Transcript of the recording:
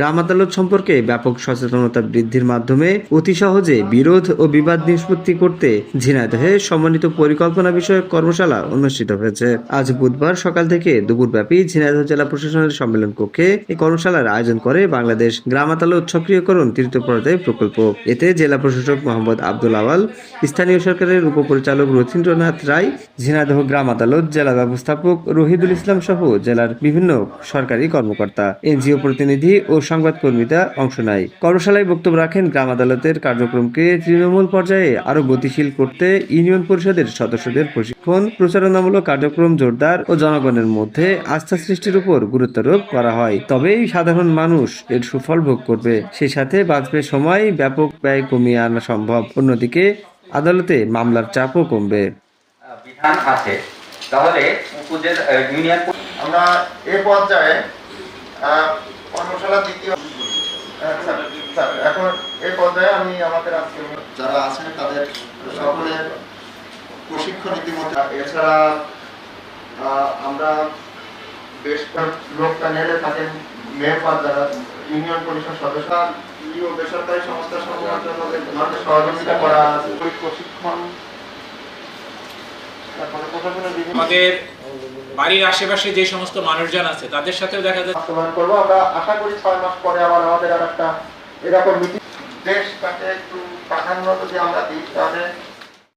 গ্রাম আদালত সম্পর্কে ব্যাপক সচেতনতা বৃদ্ধির মাধ্যমে অতি সহজে বিরোধ ও বিবাদ নিষ্পত্তি করতে ঝিনাইদহে সম্মানিত পরিকল্পনা বিষয়ক কর্মশালা অনুষ্ঠিত হয়েছে। আজ বুধবার সকাল থেকে দুপুরব্যাপী ঝিনাইদহ জেলা প্রশাসনের সম্মেলন কক্ষে এই কর্মশালার আয়োজন করে বাংলাদেশ গ্রাম আদালত সক্রিয়করণ তৃতীয় পর্যায় প্রকল্প। এতে জেলা প্রশাসক মোহাম্মদ আব্দুল আওয়াল, স্থানীয় সরকারের উপপরিচালক রথীন্দ্রনাথ রায়, ঝিনাইদহ গ্রাম আদালত জেলা ব্যবস্থাপক রহিদুল ইসলাম সহ জেলার বিভিন্ন সরকারি কর্মকর্তা, এনজিও প্রতিনিধি ও সংবাদকর্মীরা অংশ নেয়। কর্মশালায় বক্তব্য রাখেন গ্রাম আদালতের কার্যক্রমকে তৃণমূল পর্যায়ে আরও গতিশীল করতে ইউনিয়ন পরিষদের সদস্যদের প্রশিক্ষণ প্রচারণামূলক কার্যক্রম জোরদার ও জনগণের মধ্যে আস্থা সৃষ্টির উপর গুরুত্বারোপ করা হয়। তবেই সাধারণ মানুষ এর সুফল ভোগ করবে। সেই সাথে বাঁচবে সময় ব্যাপক ব্যয় কমিয়ে আনা সম্ভব। অন্যদিকে আদালতে মামলার চাপও কমবে। বিধান আছে। তাহলে উপজেলা ইউনিয়ন আমরা এ পর্যায়ে কর্মশালা দ্বিতীয়। স্যার, এখন এই পর্যায়ে আমি আমাদের আজকে যারা আছেন তাদের সকলের প্রশিক্ষণ ইতিমধ্যে। এছাড়া আমরা বেশ কয়েক লোক প্যানেলে থাকেন মেম্বার যারা ইউনিয়ন পরিষদ সদস্য ই ও বেসরকারি সংস্থা সমূহের জন্য সহযোগিতা করা প্রশিক্ষণ আমাদের বাড়ির আশেপাশে যে সমস্ত মানুষজন আছে তাদের সাথেও দেখা যায় বাস্তবায়ন করব। আমরা আশা করি ছয় মাস পরে আবার আমাদের আর একটা এরকম মিটিং দেশটাকে একটু প্রাধান্য যদি আমরা দিই তাহলে